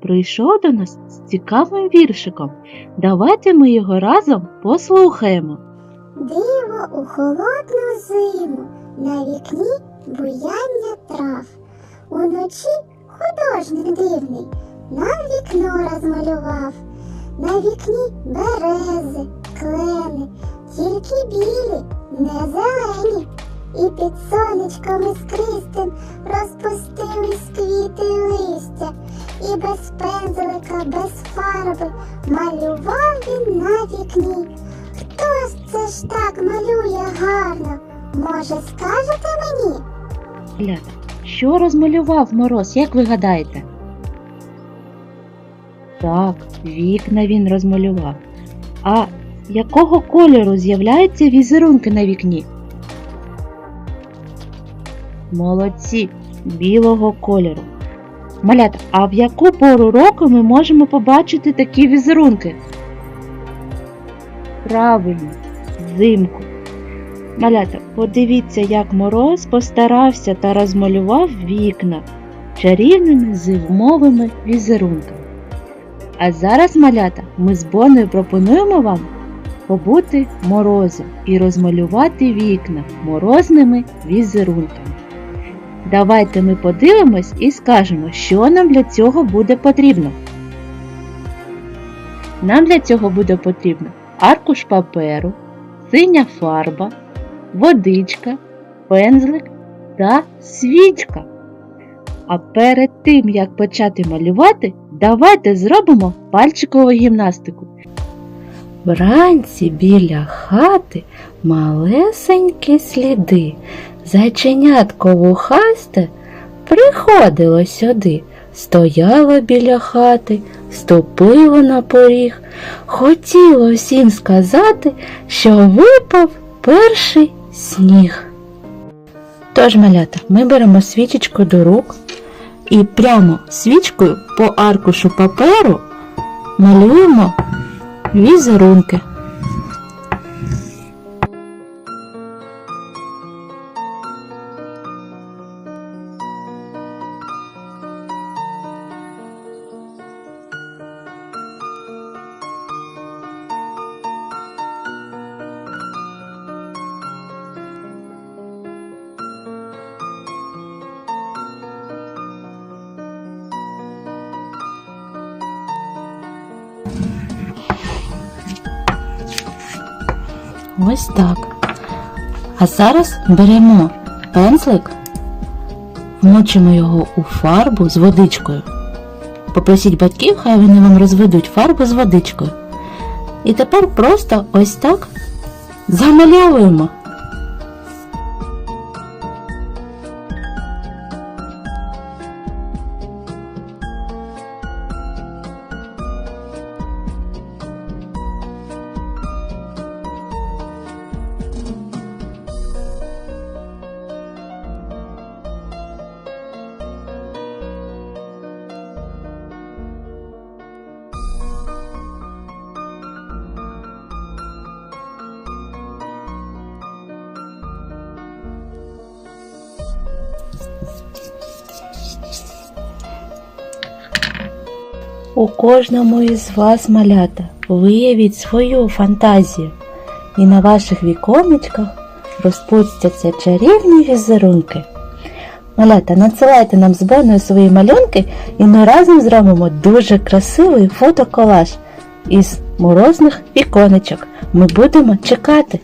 прийшов до нас з цікавим віршиком. Давайте ми його разом послухаємо. Диво у холодну зиму, на вікні буяння трав. Уночі художник дивний нам вікно розмалював. На вікні берези, клени, тільки білі, не зелені. І під сонечком іскристим розпустились квіти без пензлика, без фарби малював він на вікні. Хто це ж так малює гарно? Може, скажете мені? Малята, що розмалював мороз, як ви гадаєте? Так, вікна він розмалював. А якого кольору з'являються візерунки на вікні? Молодці, білого кольору. Малята, а в яку пору року ми можемо побачити такі візерунки? Правильно, взимку. Малята, подивіться, як мороз постарався та розмалював вікна чарівними зимовими візерунками. А зараз, малята, ми з Боною пропонуємо вам побути морозом і розмалювати вікна морозними візерунками. Давайте ми подивимось і скажемо, що нам для цього буде потрібно. Нам для цього буде потрібно аркуш паперу, синя фарба, водичка, пензлик та свічка. А перед тим, як почати малювати, давайте зробимо пальчикову гімнастику. Вранці біля хати малесенькі сліди. Зайченятко вухасте приходило сюди, стояло біля хати, ступило на поріг, хотіло всім сказати, що випав перший сніг. Тож, малята, ми беремо свічечку до рук і прямо свічкою по аркушу паперу малюємо візерунки. Ось так. А зараз беремо пензлик, вмочимо його у фарбу з водичкою. Попросіть батьків, хай вони вам розведуть фарбу з водичкою. І тепер просто ось так замальовуємо. У кожному із вас малята виявіть свою фантазію, і на ваших віконечках розпустяться чарівні візерунки. Малята, надсилайте нам з Боною свої малюнки, і ми разом зробимо дуже красивий фотоколаж із морозних віконечок. Ми будемо чекати.